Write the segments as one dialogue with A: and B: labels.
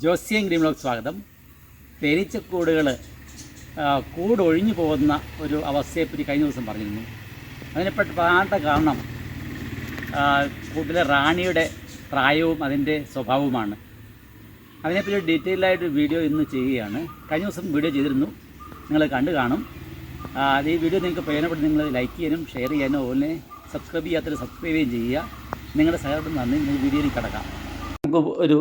A: ജോസ്യം ഗ്രീമിലോക്ക് സ്വാഗതം. തേനീച്ചക്കൂടുകൾ കൂടൊഴിഞ്ഞു പോകുന്ന ഒരു അവസ്ഥയെപ്പറ്റി കഴിഞ്ഞ ദിവസം പറഞ്ഞിരുന്നു. അതിനെപ്പറ്റി പ്രധാനപ്പെട്ട കാരണം കൂട്ടിലെ റാണിയുടെ പ്രായവും അതിന്റെ സ്വഭാവവുമാണ്. അതിനെപ്പറ്റി ഡീറ്റെയിൽ ആയിട്ട് വീഡിയോ ഇന്ന് ചെയ്യുകയാണ്. കഴിഞ്ഞ ദിവസം വീഡിയോ ചെയ്തിരുന്നു. നിങ്ങൾ കണ്ടു കാണും. ഈ വീഡിയോ നിങ്ങൾക്ക് പ്രയോജനപ്പെട്ട് നിങ്ങൾ ലൈക്ക് ചെയ്യാനും ഷെയർ ചെയ്യാനും അതുപോലെ സബ്സ്ക്രൈബ് ചെയ്യാത്തവർ സബ്സ്ക്രൈബ് ചെയ്യുകയും ചെയ്യുക. നിങ്ങളുടെ സഹകരണം നന്ദി. നിങ്ങൾ വീഡിയോയിൽ കിടക്കാം. നമുക്ക് ഒരു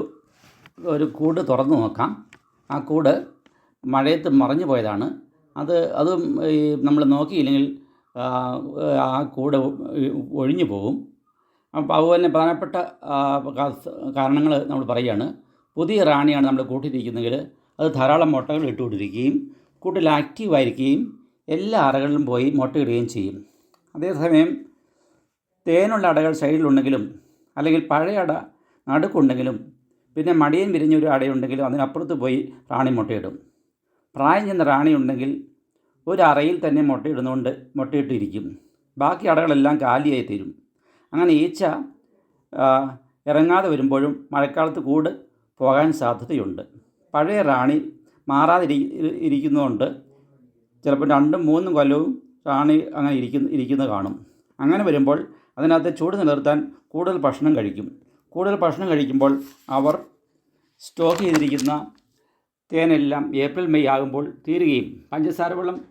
A: ഒരു കൂട് തുറന്നു നോക്കാം. ആ കൂട് മഴയത്ത് മറിഞ്ഞു പോയതാണ്. അത് അതും ഈ നമ്മൾ നോക്കിയില്ലെങ്കിൽ ആ, കൂട് ഒഴിഞ്ഞു പോകും അപ്പോൾ അതുപോലെ തന്നെ പ്രധാനപ്പെട്ട കാരണങ്ങൾ നമ്മൾ പറയുകയാണ്. പുതിയ റാണിയാണ് നമ്മൾ കൂട്ടിയിരിക്കുന്നെങ്കിൽ അത് ധാരാളം മുട്ടകൾ ഇട്ടുകൊണ്ടിരിക്കുകയും കൂട്ടിൽ ആക്റ്റീവായിരിക്കുകയും എല്ലാ അറകളിലും പോയി മുട്ടയിടുകയും ചെയ്യും. അതേസമയം തേനുള്ള അടകൾ സൈഡിലുണ്ടെങ്കിലും അല്ലെങ്കിൽ പഴയ അട നടുക്കുണ്ടെങ്കിലും പിന്നെ മടിയൻ വിരിഞ്ഞൊരു അടയുണ്ടെങ്കിലും അതിനപ്പുറത്ത് പോയി റാണി മുട്ടയിടും. പ്രായം ചെന്ന റാണി ഉണ്ടെങ്കിൽ ഒരു അറയിൽ തന്നെ മുട്ടയിടുന്നുകൊണ്ട് മുട്ടയിട്ടിരിക്കും. ബാക്കി അടകളെല്ലാം കാലിയായി തീരും. അങ്ങനെ ഈച്ച ഇറങ്ങാതെ വരുമ്പോഴും മഴക്കാലത്ത് കൂട് പോകാൻ സാധ്യതയുണ്ട്. പഴയ റാണി മാറാതിരി ഇരിക്കുന്നതുകൊണ്ട് ചിലപ്പോൾ രണ്ടും മൂന്നും കൊല്ലവും റാണി അങ്ങനെ ഇരിക്കുന്ന ഇരിക്കുന്നത് കാണും. അങ്ങനെ വരുമ്പോൾ അതിനകത്ത് ചൂട് നിലനിർത്താൻ കൂടുതൽ ഭക്ഷണം കഴിക്കും. കൂടുതൽ ഭക്ഷണം കഴിക്കുമ്പോൾ അവർ സ്റ്റോക്ക് ചെയ്തിരിക്കുന്ന തേനെല്ലാം ഏപ്രിൽ മെയ് ആകുമ്പോൾ തീരുകയും പഞ്ചസാര വെള്ളം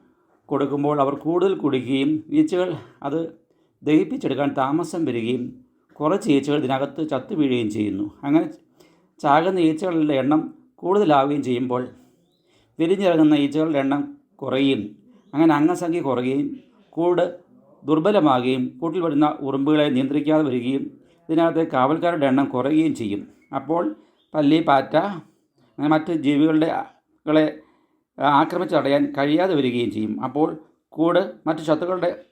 A: കൊടുക്കുമ്പോൾ അവർ കൂടുതൽ കുടിക്കുകയും ഈച്ചകൾ അത് ദഹിപ്പിച്ചെടുക്കാൻ താമസം വരികയും കുറച്ച് ഈച്ചകൾ ഇതിനകത്ത് ചത്തു വീഴുകയും ചെയ്യുന്നു. അങ്ങനെ ചാകുന്ന ഈച്ചകളുടെ എണ്ണം കൂടുതലാവുകയും ചെയ്യുമ്പോൾ വിരിഞ്ഞിറങ്ങുന്ന ഈച്ചകളുടെ എണ്ണം കുറയുകയും അങ്ങനെ അംഗസംഖ്യ കുറയുകയും കൂട് ദുർബലമാകുകയും കൂട്ടിൽ വരുന്ന ഉറുമ്പുകളെ നിയന്ത്രിക്കാതെ വരികയും ഇതിനകത്ത് കാവൽക്കാരുടെ എണ്ണം കുറയുകയും ചെയ്യും. അപ്പോൾ പല്ലി പാറ്റ മറ്റ് ജീവികളുടെ കളെ ആക്രമിച്ച് തടയാൻ കഴിയാതെ വരികയും ചെയ്യും. അപ്പോൾ കൂട് മറ്റ് ശത്രുക്കളുടെ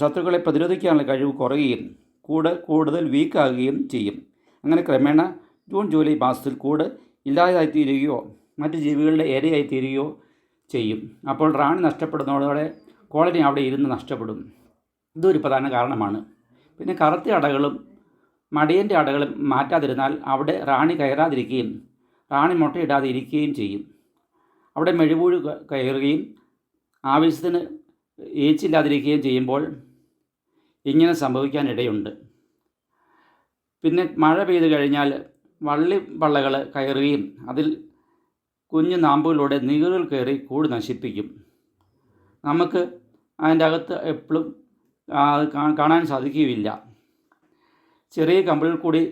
A: ശത്രുക്കളെ പ്രതിരോധിക്കാനുള്ള കഴിവ് കുറയുകയും കൂട് കൂടുതൽ വീക്കാകുകയും ചെയ്യും. അങ്ങനെ ക്രമേണ ജൂൺ ജൂലൈ മാസത്തിൽ കൂട് ഇല്ലാതായിത്തീരുകയോ മറ്റ് ജീവികളുടെ ഇരയായിത്തീരുകയോ ചെയ്യും. അപ്പോൾ റാണി നഷ്ടപ്പെടുന്നതോടെ കോളനി അവിടെ ഇരുന്ന് നഷ്ടപ്പെടും. ഇതൊരു പ്രധാന കാരണമാണ്. പിന്നെ കറുത്ത അടകളും മടിയന്റെ അടകളും മാറ്റാതിരുന്നാൽ അവിടെ റാണി കയറാതിരിക്കുകയും റാണി മുട്ടയിടാതെ ഇരിക്കുകയും ചെയ്യും. അവിടെ മെഴുപൂഴ് കയറുകയും ആവശ്യത്തിന് ഏച്ചില്ലാതിരിക്കുകയും ചെയ്യുമ്പോൾ ഇങ്ങനെ സംഭവിക്കാനിടയുണ്ട്. പിന്നെ മഴ പെയ്തു കഴിഞ്ഞാൽ വള്ളി വള്ളകൾ കയറുകയും അതിൽ കുഞ്ഞു നാമ്പുകളിലൂടെ നീറുകൾ കയറി കൂട് നശിപ്പിക്കും. നമുക്ക് അതിന്റെ അകത്ത് എപ്പോഴും കാണാൻ സാധിക്കുകയില്ല ചെറിയ കമ്പിളിൽ കൂടി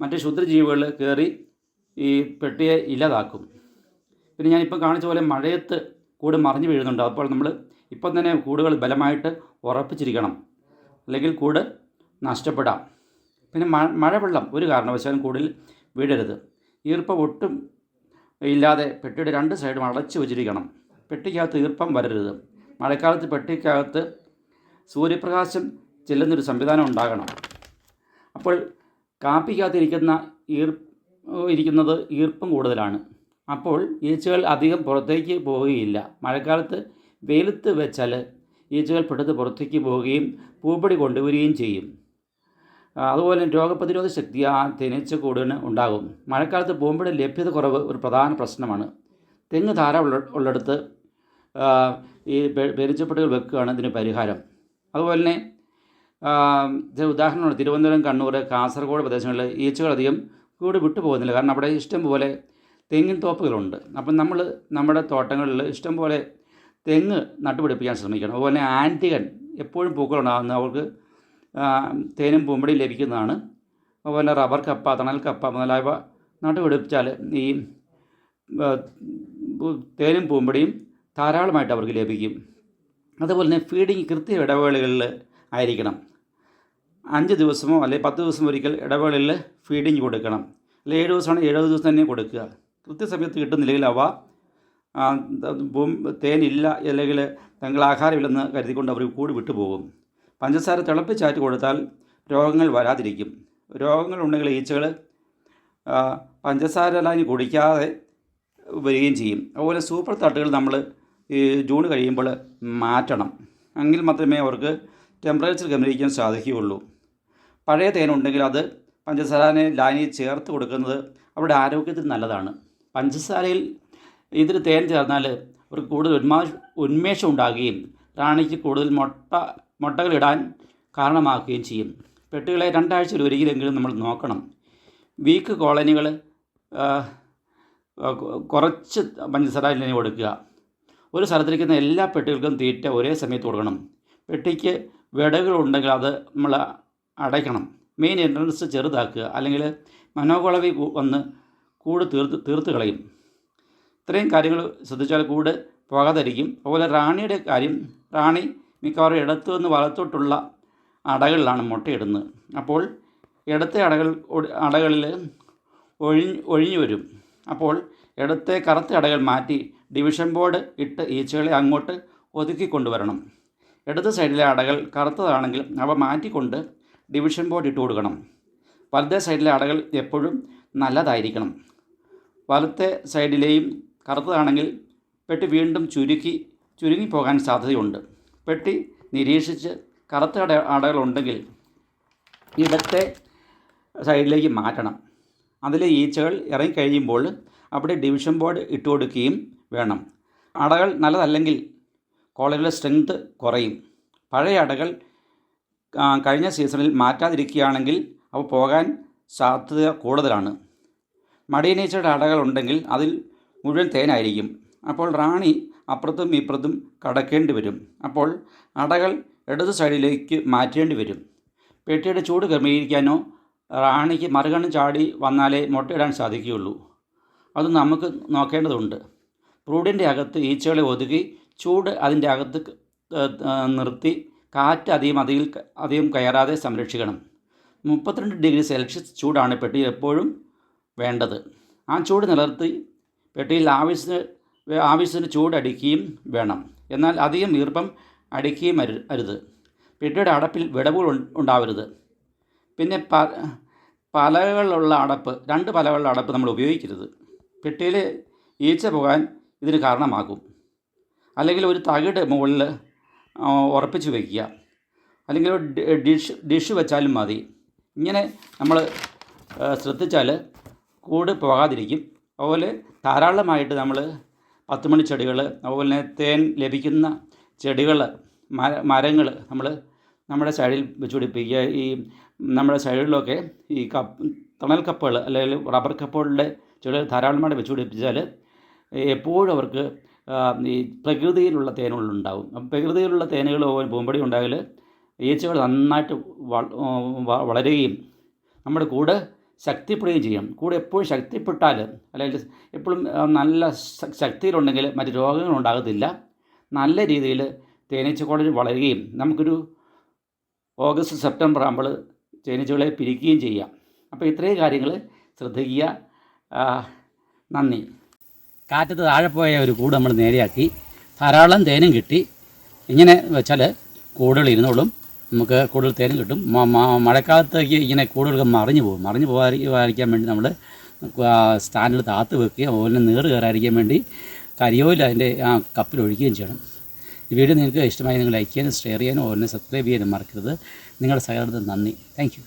A: മറ്റ് ക്ഷുദ്രജീവികൾ കയറി ഈ പെട്ടിയെ ഇല്ലാതാക്കും. പിന്നെ ഞാനിപ്പോൾ കാണിച്ച പോലെ മഴയത്ത് കൂട് മറിഞ്ഞു വീഴുന്നുണ്ട്. അപ്പോൾ നമ്മൾ ഇപ്പം തന്നെ കൂടുകൾ ബലമായിട്ട് ഉറപ്പിച്ചിരിക്കണം. അല്ലെങ്കിൽ കൂട് നഷ്ടപ്പെടാം. പിന്നെ മഴ മഴവെള്ളം ഒരു കാരണവശാലും കൂടിൽ വീഴരുത്. ഈർപ്പം ഒട്ടും ഇല്ലാതെ പെട്ടിയുടെ രണ്ട് സൈഡും അടച്ചു വച്ചിരിക്കണം. പെട്ടിക്കകത്ത് ഈർപ്പം വരരുത്. മഴക്കാലത്ത് പെട്ടിക്കകത്ത് സൂര്യപ്രകാശം ചെല്ലുന്നൊരു സംവിധാനം ഉണ്ടാകണം. അപ്പോൾ കാപ്പിക്കകത്തിരിക്കുന്ന ഈർ ഇരിക്കുന്നത് ഈർപ്പം കൂടുതലാണ്. അപ്പോൾ ഈച്ചകൾ അധികം പുറത്തേക്ക് പോവുകയില്ല. മഴക്കാലത്ത് വെയിലത്ത് വെച്ചാൽ ഈച്ചകൾ പെട്ടെന്ന് പുറത്തേക്ക് പോവുകയും പൂപ്പടി കൊണ്ടുവരികയും ചെയ്യും. അതുപോലെ രോഗപ്രതിരോധ ശക്തി ആ തേനീച്ച കൂടിന് ഉണ്ടാകും. മഴക്കാലത്ത് പൂമ്പടി ലഭ്യത കുറവ് ഒരു പ്രധാന പ്രശ്നമാണ്. തെങ്ങ് ധാര ഉള്ള ഉള്ളിടത്ത് ഈ പെരിച്ചപ്പെട്ടുകൾ വെക്കുകയാണ് ഇതിന് പരിഹാരം. അതുപോലെ തന്നെ ഉദാഹരണമാണ്. തിരുവനന്തപുരം കണ്ണൂർ കാസർഗോഡ് പ്രദേശങ്ങളിൽ ഈച്ചകൾ അധികം കൂടി വിട്ടു പോകുന്നില്ല കാരണം അവിടെ ഇഷ്ടം പോലെ തെങ്ങിൻ തോപ്പുകളുണ്ട്. അപ്പം നമ്മൾ നമ്മുടെ തോട്ടങ്ങളിൽ ഇഷ്ടം പോലെ തെങ്ങ് നട്ടുപിടിപ്പിക്കാൻ ശ്രമിക്കണം. അതുപോലെ ആന്റികൻ എപ്പോഴും പൂക്കളുണ്ടാകുന്ന അവർക്ക് തേനും പൂമ്പടിയും ലഭിക്കുന്നതാണ്. അതുപോലെ റബ്ബർ കപ്പ തണൽ കപ്പ മുതലായവ നട്ടുപിടിപ്പിച്ചാൽ ഈ തേനും പൂമ്പടിയും ധാരാളമായിട്ട് അവർക്ക് ലഭിക്കും. അതുപോലെ തന്നെ ഫീഡിങ് കൃത്യ ഇടവേളകളിൽ ആയിരിക്കണം. അഞ്ച് ദിവസമോ അല്ലെങ്കിൽ പത്ത് ദിവസം ഒരിക്കൽ ഇടവേളയിൽ ഫീഡിങ് കൊടുക്കണം. അല്ലെങ്കിൽ ഏഴ് ദിവസമാണെങ്കിൽ എഴുപത് ദിവസം തന്നെ കൊടുക്കുക. കൃത്യസമയത്ത് കിട്ടുന്നില്ലെങ്കിൽ അവ തേനില്ല അല്ലെങ്കിൽ തങ്ങൾ ആഹാരമില്ലെന്ന് കരുതിക്കൊണ്ട് അവർ കൂടി വിട്ടുപോകും പഞ്ചസാര തിളപ്പിച്ചാറ്റി കൊടുത്താൽ രോഗങ്ങൾ വരാതിരിക്കും. രോഗങ്ങൾ ഉണ്ടെങ്കിൽ ഈച്ചകൾ പഞ്ചസാര ലാനി കുടിക്കാതെ വരികയും ചെയ്യും. അതുപോലെ സൂപ്പർ തട്ടുകൾ നമ്മൾ ഈ ജൂൺ കഴിയുമ്പോൾ മാറ്റണം. എങ്കിൽ മാത്രമേ അവർക്ക് ടെമ്പറേച്ചർ ഗമനിക്കാൻ സാധിക്കുകയുള്ളൂ. പഴയ തേനുണ്ടെങ്കിൽ അത് പഞ്ചസാരനെ ലായനിയിൽ ചേർത്ത് കൊടുക്കുന്നത് അവരുടെ ആരോഗ്യത്തിന് നല്ലതാണ്. പഞ്ചസാരയിൽ ഇതിൽ തേൻ ചേർന്നാൽ അവർക്ക് കൂടുതൽ ഉന്മാ ഉന്മേഷം ഉണ്ടാകുകയും റാണിക്ക് കൂടുതൽ മുട്ട മുട്ടകളിടാൻ കാരണമാക്കുകയും ചെയ്യും. പെട്ടികളെ രണ്ടാഴ്ചയിൽ ഒരിക്കലെങ്കിലും നമ്മൾ നോക്കണം. വീക്ക് കോളനികൾ കുറച്ച് പഞ്ചസാര ഇല്ലെങ്കിൽ കൊടുക്കുക. ഒരു സ്ഥലത്തിരിക്കുന്ന എല്ലാ പെട്ടികൾക്കും തീറ്റ ഒരേ സമയത്ത് കൊടുക്കണം. പെട്ടിക്ക് വിടകളുണ്ടെങ്കിൽ അത് നമ്മൾ അടയ്ക്കണം. മെയിൻ എൻട്രൻസ് ചെറുതാക്കുക. അല്ലെങ്കിൽ മനോകുളവി വന്ന് കൂട് തീർത്ത് തീർത്ത് കളയും ഇത്രയും കാര്യങ്ങൾ ശ്രദ്ധിച്ചാൽ കൂട് പോകാതിരിക്കും. അതുപോലെ റാണിയുടെ കാര്യം റാണി മിക്കവാറും ഇടത്തു നിന്ന് വലത്തോട്ടുള്ള അടകളിലാണ് മുട്ടയിടുന്നത്. അപ്പോൾ ഇടത്തെ അടകൾ അടകളിൽ ഒഴിഞ്ഞ് ഒഴിഞ്ഞു വരും. അപ്പോൾ ഇടത്തെ കറുത്ത അടകൾ മാറ്റി ഡിവിഷൻ ബോർഡ് ഇട്ട് ഈച്ചകളെ അങ്ങോട്ട് ഒതുക്കി കൊണ്ടുവരണം. ഇടത് സൈഡിലെ അടകൾ കറുത്തതാണെങ്കിൽ അവ മാറ്റിക്കൊണ്ട് ഡിവിഷൻ ബോർഡ് ഇട്ട് കൊടുക്കണം. വലത്തെ സൈഡിലെ അടകൾ എപ്പോഴും നല്ലതായിരിക്കണം. വലത്തെ സൈഡിലെയും കറുത്തതാണെങ്കിൽ പെട്ടി വീണ്ടും ചുരുക്കി ചുരുങ്ങിപ്പോകാൻ സാധ്യതയുണ്ട്. പെട്ടി നിരീക്ഷിച്ച് കറുത്ത അട അടകളുണ്ടെങ്കിൽ ഇടത്തെ സൈഡിലേക്ക് മാറ്റണം. അതിലെ ഈച്ചകൾ ഇറങ്ങിക്കഴിയുമ്പോൾ അവിടെ ഡിവിഷൻ ബോർഡ് ഇട്ട് കൊടുക്കുകയും വേണം. അടകൾ നല്ലതല്ലെങ്കിൽ കോളേജിലെ സ്ട്രെങ്ത് കുറയും. പഴയ അടകൾ കഴിഞ്ഞ സീസണിൽ മാറ്റാതിരിക്കുകയാണെങ്കിൽ അവ പോകാൻ സാധ്യത കൂടുതലാണ്. മടിയനീച്ചയുടെ അടകൾ ഉണ്ടെങ്കിൽ അതിൽ മുഴുവൻ തേനായിരിക്കും. അപ്പോൾ റാണി അപ്പുറത്തും ഇപ്പുറത്തും കടക്കേണ്ടി വരും. അപ്പോൾ അടകൾ ഇടത് സൈഡിലേക്ക് മാറ്റേണ്ടി വരും. പെട്ടിയുടെ ചൂട് ക്രമീകരിക്കാനോ റാണിക്ക് മറുകണ്ണം ചാടി വന്നാലേ മുട്ടയിടാൻ സാധിക്കുകയുള്ളൂ. അത് നമുക്ക് നോക്കേണ്ടതുണ്ട്. പ്രൂഡിന്റെ അകത്ത് ഈച്ചകളെ ഒതുക്കി ചൂട് അതിന്റെ അകത്ത് നിർത്തി കാറ്റ് അധികം അധികം അധികം കയറാതെ സംരക്ഷിക്കണം. മുപ്പത്തിരണ്ട് ഡിഗ്രി സെൽഷ്യസ് ചൂടാണ് പെട്ടിയിൽ എപ്പോഴും വേണ്ടത്. ആ ചൂട് നിലർത്തി പെട്ടിയിൽ ആവശ്യത്തിന് ആവശ്യത്തിന് ചൂടടിക്കുകയും വേണം. എന്നാൽ അധികം ഈർപ്പം അടിക്കുകയും അരു അരുത്. പെട്ടിയുടെ അടപ്പിൽ വിടവുകൾ ഉണ്ടാവരുത്. പിന്നെ പ പലകളുള്ള അടപ്പ് രണ്ട് പലകളുള്ള അടപ്പ് നമ്മൾ ഉപയോഗിക്കരുത്. പെട്ടിയിൽ ഈച്ച പോകാൻ ഇതിന് കാരണമാകും. അല്ലെങ്കിൽ ഒരു തകിട് മുകളിൽ ഉറപ്പിച്ച് വയ്ക്കുക അല്ലെങ്കിൽ ഡിഷ് ഡിഷ് വെച്ചാലും മതി. ഇങ്ങനെ നമ്മൾ ശ്രദ്ധിച്ചാൽ കൂട് പോകാതിരിക്കും. അതുപോലെ ധാരാളമായിട്ട് നമ്മൾ പത്തുമണി ചെടികൾ അതുപോലെ തന്നെ തേൻ ലഭിക്കുന്ന ചെടികൾ മര മരങ്ങൾ നമ്മൾ നമ്മുടെ സൈഡിൽ വെച്ച് പിടിപ്പിക്കുക. ഈ നമ്മുടെ സൈഡിലൊക്കെ ഈ കപ്പ് തണൽ കപ്പുകൾ അല്ലെങ്കിൽ റബ്ബർ കപ്പുകളുടെ ചെടികൾ ധാരാളമായിട്ട് വെച്ച് പിടിപ്പിച്ചാൽ എപ്പോഴും അവർക്ക് ഈ പ്രകൃതിയിലുള്ള തേനുകളുണ്ടാവും. അപ്പം പ്രകൃതിയിലുള്ള തേനുകൾ പൂമ്പടി ഉണ്ടായാൽ ഈച്ചകൾ നന്നായിട്ട് വളരുകയും നമ്മുടെ കൂട് ശക്തിപ്പെടുകയും ചെയ്യും. കൂടെ എപ്പോഴും ശക്തിപ്പെട്ടാൽ അല്ലെങ്കിൽ എപ്പോഴും നല്ല ശക്തിയിലുണ്ടെങ്കിൽ മറ്റ് രോഗങ്ങൾ ഉണ്ടാകത്തില്ല. നല്ല രീതിയിൽ തേനീച്ച കോളേജ് വളരുകയും നമുക്കൊരു ഓഗസ്റ്റ് സെപ്റ്റംബർ ആകുമ്പോൾ തേനീച്ചകളെ പിരിക്കുകയും ചെയ്യാം. അപ്പോൾ ഇത്രയും കാര്യങ്ങൾ ശ്രദ്ധിക്കുക. നന്ദി. കാറ്റത്ത് താഴെ പോയ ഒരു കൂട് നമ്മൾ നേരെയാക്കി. ധാരാളം തേനും കിട്ടി. ഇങ്ങനെ വെച്ചാൽ കൂടുകൾ ഇരുന്നോളും. നമുക്ക് കൂടുതൽ തേനും കിട്ടും. മഴക്കാലത്തേക്ക് ഇങ്ങനെ കൂടുതലൊക്കെ മറിഞ്ഞു പോകും. മറിഞ്ഞു പോകാതിരിക്കാൻ വേണ്ടി നമ്മൾ സ്റ്റാൻഡിൽ താത്ത് വെക്കുകയും അതുപോലെ നീറ് കയറാതിരിക്കാൻ വേണ്ടി കരിയോയിൽ അതിന്റെ ആ കപ്പിൽ ഒഴിക്കുകയും ചെയ്യണം. ഈ വീഡിയോ നിങ്ങൾക്ക് ഇഷ്ടമായി നിങ്ങൾ ലൈക്ക് ചെയ്യാനും ഷെയർ ചെയ്യാനും അതുപോലെ സബ്സ്ക്രൈബ് ചെയ്യാനും മറക്കരുത്. നിങ്ങളുടെ സഹകരണത്തിന് നന്ദി. താങ്ക്